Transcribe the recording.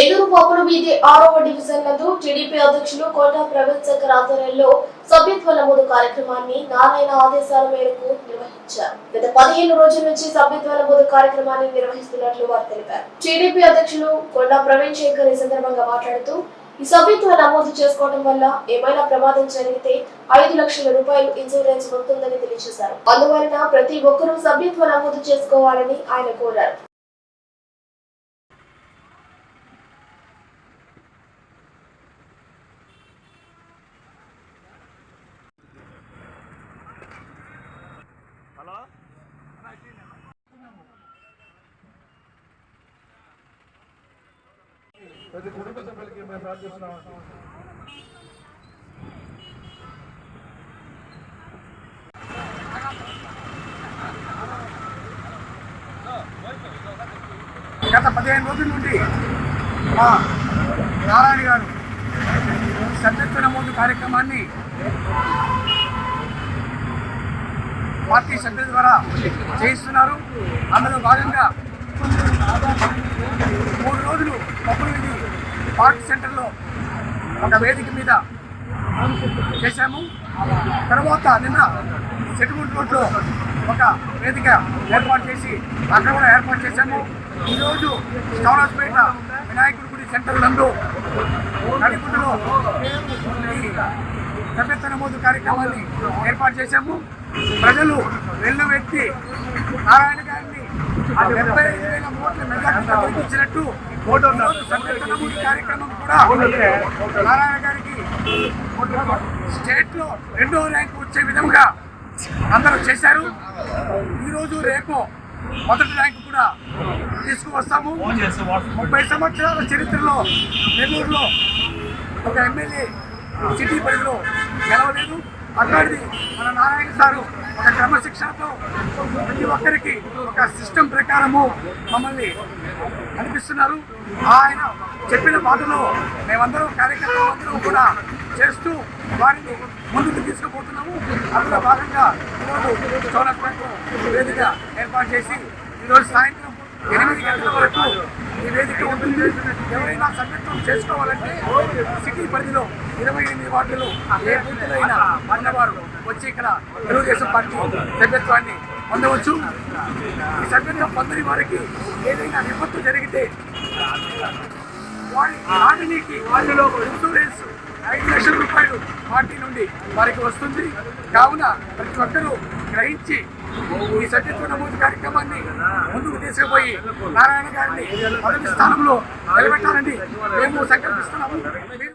ఏలూరు పప్పుల వీధి ఆరవ డివిజన్ నందు టీడీపీ అధ్యక్షులు కోట ప్రవీణ్ శంకర్ ఆధ్వర్యంలో సభ్యత్వ నమోదు కార్యక్రమాన్ని నారాయణ ఆదేశాల మేరకు నిర్వహించారు. గత పదిహేను రోజుల నుంచి సభ్యత్వ నమోదు కార్యక్రమాన్ని నిర్వహిస్తున్నట్లు వారు తెలిపారు. టీడీపీ అధ్యక్షులు కొండా ప్రవీణ్ శంకర్ ఈ సందర్భంగా మాట్లాడుతూ ఈ సభ్యత్వ నమోదు చేసుకోవడం వల్ల ఏమైనా ప్రమాదం జరిగితే ఐదు లక్షల రూపాయలు ఇన్సూరెన్స్ వస్తుందని తెలియజేశారు. అందువలన ప్రతి ఒక్కరూ సభ్యత్వ నమోదు చేసుకోవాలని ఆయన కోరారు. ప్రతి కుటుంబ సభ్యులకి మేము ప్రార్థిస్తున్నాం. గత పదిహేను రోజుల నుండి మా నారాయణ గారు సభ్యత్వ నమోదు కార్యక్రమాన్ని పార్టీ సభ్యుల ద్వారా చేయిస్తున్నారు. అందులో భాగంగా మూడు రోజులు పప్పులూరి పార్క్ సెంటర్లో ఒక వేదిక మీద చేశాము. తర్వాత నిన్న సెటిల్మెంట్ రోడ్లో ఒక వేదిక ఏర్పాటు చేసి అక్కడ కూడా ఏర్పాటు చేశాము. ఈరోజు చౌరాస్పేట వినాయకుడి గుడి సెంటర్ నందు నడిగుడ్డులో ఈ సభ్యత్వ నమోదు కార్యక్రమాన్ని ఏర్పాటు చేశాము. ప్రజలు వెళ్ళు వ్యక్తి నారాయణ గారిని డెబ్బై ఐదు వేల ఓట్ల మెజార్టీతో గెలిపించినట్టు కార్యక్రమం కూడా నారాయణ గారికి స్టేట్లో రెండో ర్యాంక్ వచ్చే విధంగా అందరూ చేశారు. ఈరోజు రేపు మొదటి ర్యాంక్ కూడా తీసుకువస్తాము. ముప్పై సంవత్సరాల చరిత్రలో నెల్లూరులో ఒక ఎమ్మెల్యే సిటీ పరిధిలో గెలవలేదు. అట్లాంటిది మన నారాయణ సారు. ఒక క్రమశిక్షణతో ప్రతి ఒక్కరికి ఒక సిస్టమ్ ప్రకారము మమ్మల్ని కనిపిస్తున్నారు ఆయన చెప్పిన మాటలో మేమందరం కార్యకర్తలందరం కూడా చేస్తూ వారిని ముందుకు తీసుకుపోతున్నాము. అందులో భాగంగా ఈరోజు చౌరస్పేట వేదిక ఏర్పాటు చేసి ఈరోజు సాయంత్రం ఎనిమిది గంటల వరకు వేదిక ఉంటుంది. ఎవరైనా సభ్యత్వం చేసుకోవాలంటే సిటీ పరిధిలో ఇరవై ఎనిమిది వార్డులు ఏ బూతులైనా అన్నవారు వచ్చి ఇక్కడ తెలుగుదేశం పార్టీ సభ్యత్వాన్ని పొందవచ్చు. ఈ సభ్యత్వం పొందని వారికి ఏదైనా విపత్తు జరిగితే నామినీకి వారిలో ఇన్సూరెన్స్ ఐదు లక్షల రూపాయలు పార్టీ నుండి వారికి వస్తుంది. కావున ప్రతి ఒక్కరూ గ్రహించి ఈ సభ్యత్వ నమోదు కార్యక్రమాన్ని ముందుకు తీసుకుపోయి నారాయణ గారిని మొదటి స్థానంలో నిలబెట్టాలని మేము సంకల్పిస్తున్నాము.